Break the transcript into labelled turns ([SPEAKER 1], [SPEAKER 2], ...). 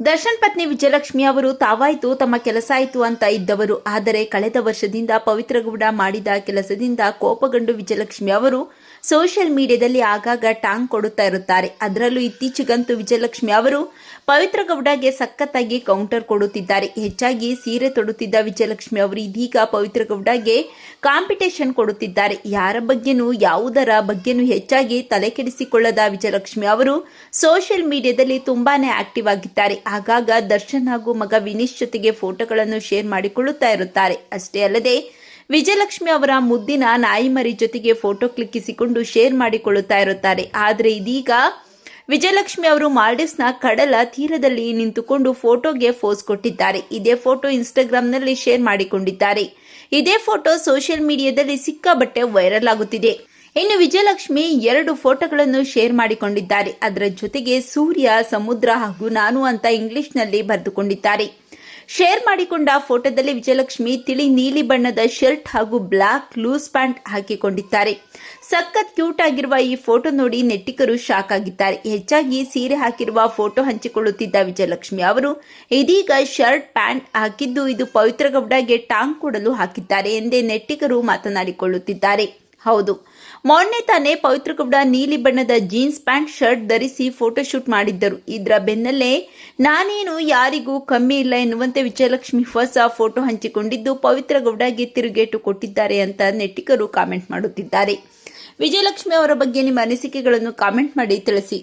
[SPEAKER 1] ದರ್ಶನ್ ಪತ್ನಿ ವಿಜಯಲಕ್ಷ್ಮಿ ಅವರು ತಾವಾಯ್ತು, ತಮ್ಮ ಕೆಲಸ ಆಯಿತು ಅಂತ ಇದ್ದವರು. ಆದರೆ ಕಳೆದ ವರ್ಷದಿಂದ ಪವಿತ್ರಗೌಡ ಮಾಡಿದ ಕೆಲಸದಿಂದ ಕೋಪಗೊಂಡು ವಿಜಯಲಕ್ಷ್ಮಿ ಅವರು ಸೋಷಿಯಲ್ ಮೀಡಿಯಾದಲ್ಲಿ ಆಗಾಗ ಟಾಂಗ್ ಕೊಡುತ್ತಾ ಇರುತ್ತಾರೆ. ಅದರಲ್ಲೂ ಇತ್ತೀಚೆಗಂತೂ ವಿಜಯಲಕ್ಷ್ಮಿ ಅವರು ಪವಿತ್ರ ಗೌಡಗೆ ಸಖತ್ತಾಗಿ ಕೌಂಟರ್ ಕೊಡುತ್ತಿದ್ದಾರೆ. ಹೆಚ್ಚಾಗಿ ಸೀರೆ ತೊಡುತ್ತಿದ್ದ ವಿಜಯಲಕ್ಷ್ಮಿ ಅವರು ಇದೀಗ ಪವಿತ್ರ ಗೌಡಗೆ ಕಾಂಪಿಟೇಷನ್ ಕೊಡುತ್ತಿದ್ದಾರೆ. ಯಾರ ಬಗ್ಗೆನೂ, ಯಾವುದರ ಬಗ್ಗೆನೂ ಹೆಚ್ಚಾಗಿ ತಲೆಕೆಡಿಸಿಕೊಳ್ಳದ ವಿಜಯಲಕ್ಷ್ಮಿ ಅವರು ಸೋಷಿಯಲ್ ಮೀಡಿಯಾದಲ್ಲಿ ತುಂಬಾನೇ ಆಕ್ಟಿವ್ ಆಗಿದ್ದಾರೆ. ಆಗಾಗ ದರ್ಶನ್ ಹಾಗೂ ಮಗ ವಿನೀಶ್ ಜೊತೆಗೆ ಫೋಟೋಗಳನ್ನು ಶೇರ್ ಮಾಡಿಕೊಳ್ಳುತ್ತಾ ಇರುತ್ತಾರೆ. ಅಷ್ಟೇ ಅಲ್ಲದೆ, ವಿಜಯಲಕ್ಷ್ಮಿ ಅವರ ಮುದ್ದಿನ ನಾಯಿಮರಿ ಜೊತೆಗೆ ಫೋಟೋ ಕ್ಲಿಕ್ಕಿಸಿಕೊಂಡು ಶೇರ್ ಮಾಡಿಕೊಳ್ಳುತ್ತಾ ಇರುತ್ತಾರೆ. ಆದರೆ ಇದೀಗ ವಿಜಯಲಕ್ಷ್ಮಿ ಅವರು ಮಾಲ್ಡೀವ್ಸ್ನ ಕಡಲ ತೀರದಲ್ಲಿ ನಿಂತುಕೊಂಡು ಫೋಟೋಗೆ ಫೋಸ್ ಕೊಟ್ಟಿದ್ದಾರೆ. ಇದೇ ಫೋಟೋ ಇನ್ಸ್ಟಾಗ್ರಾಂನಲ್ಲಿ ಶೇರ್ ಮಾಡಿಕೊಂಡಿದ್ದಾರೆ. ಇದೇ ಫೋಟೋ ಸೋಷಿಯಲ್ ಮೀಡಿಯಾದಲ್ಲಿ ಸಿಕ್ಕಾಬಟ್ಟೆ ವೈರಲ್ ಆಗುತ್ತಿದೆ. ಇನ್ನು ವಿಜಯಲಕ್ಷ್ಮಿ ಎರಡು ಫೋಟೋಗಳನ್ನು ಶೇರ್ ಮಾಡಿಕೊಂಡಿದ್ದಾರೆ. ಅದರ ಜೊತೆಗೆ ಸೂರ್ಯ, ಸಮುದ್ರ ಹಾಗೂ ನಾನು ಅಂತ ಇಂಗ್ಲಿಷ್ನಲ್ಲಿ ಬರೆದುಕೊಂಡಿದ್ದಾರೆ. ಶೇರ್ ಮಾಡಿಕೊಂಡ ಫೋಟೋದಲ್ಲಿ ವಿಜಯಲಕ್ಷ್ಮಿ ತಿಳಿ ನೀಲಿ ಬಣ್ಣದ ಶರ್ಟ್ ಹಾಗೂ ಬ್ಲಾಕ್ ಲೂಸ್ ಪ್ಯಾಂಟ್ ಹಾಕಿಕೊಂಡಿದ್ದಾರೆ. ಸಖತ್ ಕ್ಯೂಟ್ ಆಗಿರುವ ಈ ಫೋಟೋ ನೋಡಿ ನೆಟ್ಟಿಕರು ಶಾಕ್ ಆಗಿದ್ದಾರೆ. ಹೆಚ್ಚಾಗಿ ಸೀರೆ ಹಾಕಿರುವ ಫೋಟೋ ಹಂಚಿಕೊಳ್ಳುತ್ತಿದ್ದ ವಿಜಯಲಕ್ಷ್ಮಿ ಅವರು, ಇದೀಗ ಶರ್ಟ್, ಪ್ಯಾಂಟ್ ಹಾಕಿದ್ದು ಇದು ಪವಿತ್ರ ಗೌಡಗೆ ಟಾಂಗ್ ಕೊಡಲು ಹಾಕಿದ್ದಾರೆ ಎಂದೇ ನೆಟ್ಟಿಗರು ಮಾತನಾಡಿಕೊಳ್ಳುತ್ತಿದ್ದಾರೆ. ಹೌದು ಮೊನ್ನೆ ತಾನೇ ಪವಿತ್ರ ಗೌಡ ನೀಲಿ ಬಣ್ಣದ ಜೀನ್ಸ್ ಪ್ಯಾಂಟ್ ಶರ್ಟ್ ಧರಿಸಿ ಫೋಟೋಶೂಟ್ ಮಾಡಿದ್ದರು. ಇದರ ಬೆನ್ನಲ್ಲೇ ನಾನೇನು ಯಾರಿಗೂ ಕಮ್ಮಿ ಇಲ್ಲ ಎನ್ನುವಂತೆ ವಿಜಯಲಕ್ಷ್ಮಿ ಹೊಸ ಫೋಟೋ ಹಂಚಿಕೊಂಡಿದ್ದು ಪವಿತ್ರ ಗೌಡಗೆ ತಿರುಗೇಟು ಕೊಟ್ಟಿದ್ದಾರೆ ಅಂತ ನೆಟ್ಟಿಗರು ಕಾಮೆಂಟ್ ಮಾಡುತ್ತಿದ್ದಾರೆ. ವಿಜಯಲಕ್ಷ್ಮಿ ಅವರ ಬಗ್ಗೆ ನಿಮ್ಮ ಅನಿಸಿಕೆಗಳನ್ನು ಕಾಮೆಂಟ್ ಮಾಡಿ ತಿಳಿಸಿ.